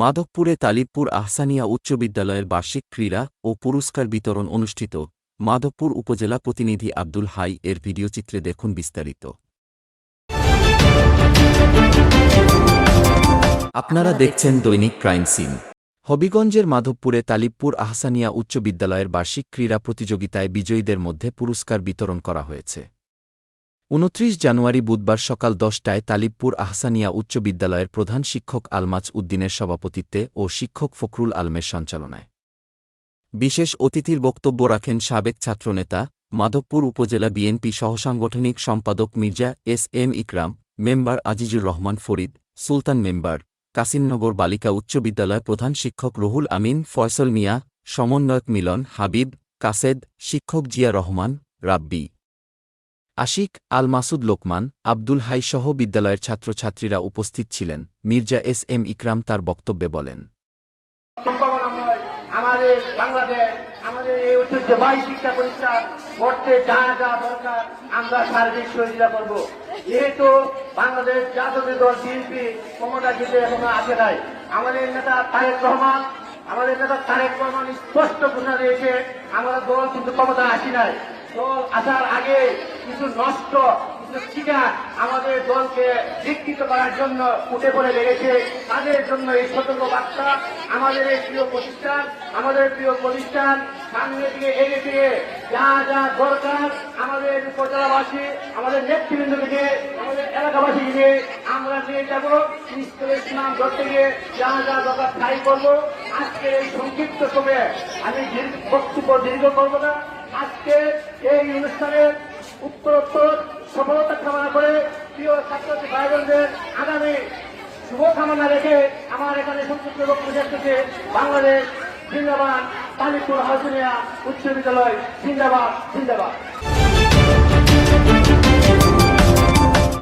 মাধবপুরে তালিবপুর আহসানিয়া উচ্চ বিদ্যালয়ের বার্ষিক ক্রীড়া ও পুরস্কার বিতরণ অনুষ্ঠিত। মাধবপুর উপজেলা প্রতিনিধি আব্দুল হাই এর ভিডিওচিত্রে দেখুন বিস্তারিত। আপনারা দেখছেন দৈনিক ক্রাইম সিন। হবিগঞ্জের মাধবপুরে তালিবপুর আহসানিয়া উচ্চ বিদ্যালয়ের বার্ষিক ক্রীড়া প্রতিযোগিতায় বিজয়ীদের মধ্যে পুরস্কার বিতরণ করা হয়েছে। উনত্রিশ জানুয়ারি বুধবার সকাল দশটায় তালিবপুর আহসানিয়া উচ্চ বিদ্যালয়ের প্রধান শিক্ষক আলমাজ উদ্দিনের সভাপতিত্বে ও শিক্ষক ফখরুল আলমের সঞ্চালনায়। বিশেষ অতিথির বক্তব্য রাখেন সাবেক ছাত্রনেতা, মাধবপুর উপজেলা বিএনপি সহসাংগঠনিক সম্পাদক Mirza S M Ikram, member Azizur Rahman Farid, Sultan member, Kasimnagar বালিকা উচ্চ বিদ্যালয় প্রধান শিক্ষক রুহুল আমিন, ফয়সল মিয়া, সমন্বয়ক মিলন হাবিব, কাসেদ, শিক্ষক জিয়া রহমান, রাব্বি। আশিক আল মাসুদ লোকমান, আব্দুল হাই সহ বিদ্যালয়ের ছাত্রছাত্রীরা উপস্থিত ছিলেন, মির্জা এস এম ইকরাম তার বক্তব্যে বলেন। আমাদের নেতা আমাদের নেতা তারেক রহমান স্পষ্ট ঘোষণা দিয়েছে, আমরা দল কিন্তু ক্ষমতা আসি নাই। দল আসার আগে কিছু নষ্ট। কিছু আমাদের দলকে বিকৃত করার জন্য উঠে পড়ে লেগেছে। তাদের জন্য এই সতর্ক বার্তা আমাদের এই প্রিয় প্রতিষ্ঠান, আমাদের প্রিয় প্রতিষ্ঠান সামনের দিকে এগিয়ে দিয়ে যা যা দরকার আমাদের উপজেলাবাসী, আমাদের নেতৃবৃন্দকে আমাদের এলাকাবাসী নিয়ে আমরা নিয়ে যাব। স্কুলের স্নান ধরতে গিয়ে যা যা দরকার তাই করব। আজকে এই সংক্ষিপ্ত সময়ে আমি বক্তব্য দীর্ঘ করব না। আজকে এই অনুষ্ঠানের উত্তরোত্তর সফলতা কামনা করে প্রিয় ছাত্রছাত্রী ভাই বোনদের আগামী শুভকামনা রেখে আমার এখানে সংক্ষিপ্ত বক্তব্য করছে বাংলাদেশ জিন্দাবাদ তালিপুর হাজুনিয়া উচ্চ বিদ্যালয়, জিন্দাবাদ জিন্দাবাদ।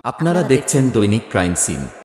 আপনারা দেখছেন দৈনিক ক্রাইম সিন।